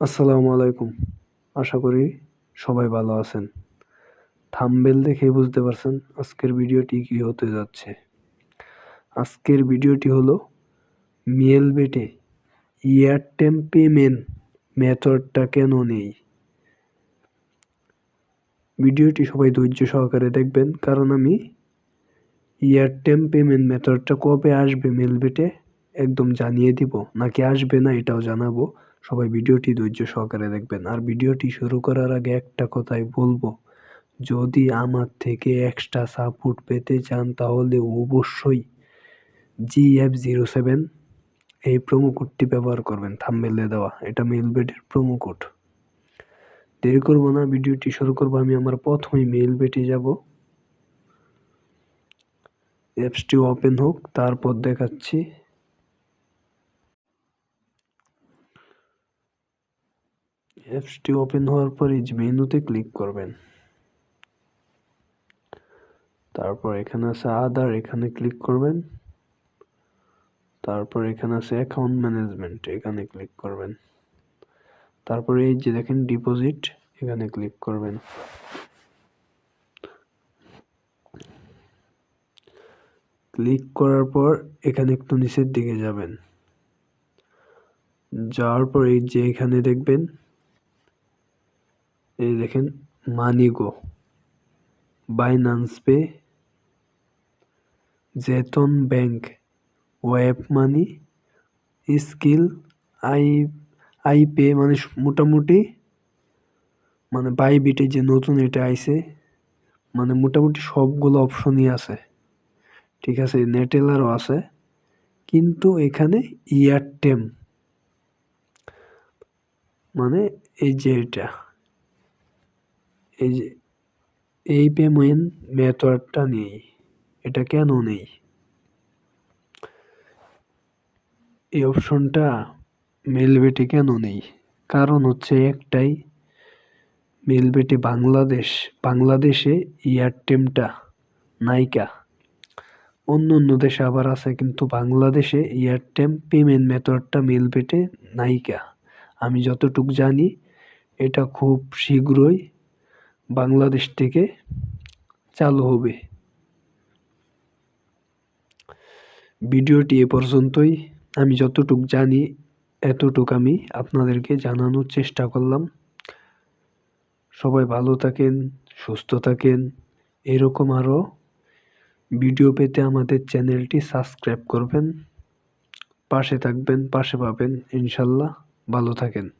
আসসালামু আলাইকুম। আশা করি সবাই ভালো আছেন। থাম্বেল দেখে বুঝতে পারছেন আজকের ভিডিওটি কী হতে যাচ্ছে। আজকের ভিডিওটি হলো মেল বেটে এয়ারটেম পেমেন্ট মেথডটা কেন নেই? ভিডিওটি সবাই ধৈর্য সহকারে দেখবেন, কারণ আমি এয়ারটেম পেমেন্ট মেথডটা কবে আসবে মেল বেটে একদম জানিয়ে দিব, নাকি আসবে না এটাও জানাব। সবাই ভিডিওটি ধৈর্য সহকারে দেখবেন। আর ভিডিওটি শুরু করার আগে একটা কথাই বলব, যদি আমার থেকে এক্সট্রা সাপোর্ট পেতে চান তাহলে অবশ্যই জি এফ জিরো সেভেন এই প্রোমো কোডটি ব্যবহার করবেন থাম্বেলে দেওয়া। এটা মেলবেটের প্রোমো কোড দেরি করব না, ভিডিওটি শুরু করব। আমি আমার প্রথমেই মেল বেটে যাব। অ্যাপসটি ওপেন হোক, তারপর দেখাচ্ছি। অ্যাপসটি ওপেন হওয়ার পর এই মেনুতে ক্লিক করবেন। তারপর এখানে আছে আদার, এখানে ক্লিক করবেন। তারপর এখানে আছে অ্যাকাউন্ট ম্যানেজমেন্ট, এখানে ক্লিক করবেন। তারপরে এই যে দেখেন ডিপোজিট, এখানে ক্লিক করবেন। ক্লিক করার পর এখানে একটু নিচের দিকে যাবেন। যাওয়ার পর এই যে এখানে দেখবেন এই দেখেন MoneyGo Binance pay জেতন bank web money Skrill I I pay মানে মোটামুটি মানে বাইবিটে যে নতুন এটা আইছে মানে মোটামুটি সবগুলো অপশনই আছে। ঠিক আছে নেটেলারও আছে, কিন্তু এখানে ইয়ারটেম মানে এই যে এটা। এই যে, এই পেমেন্ট মেথডটা নেই। এটা কেন নেই? এই অপশনটা মেলবেটে কেন নেই? কারণ হচ্ছে একটাই, মেলবেটে বাংলাদেশ, বাংলাদেশে এয়ারটেমটা, নাইকা। অন্য অন্য দেশে আবার আছে, কিন্তু বাংলাদেশে এয়ারটেম পেমেন্ট মেথডটা মেলবেটে নাইকা। আমি যতটুক জানি, এটা খুব শীঘ্রই বাংলাদেশ থেকে চালু হবে। ভিডিওটি এ পর্যন্তই। আমি যতটুক জানি, এতটুক আমি আপনাদেরকে জানানোর চেষ্টা করলাম। সবাই ভালো থাকেন, সুস্থ থাকেন। এরকম আরও ভিডিও পেতে আমাদের চ্যানেলটি সাবস্ক্রাইব করবেন। পাশে থাকবেন, পাশে পাবেন। ইনশাল্লাহ ভালো থাকেন।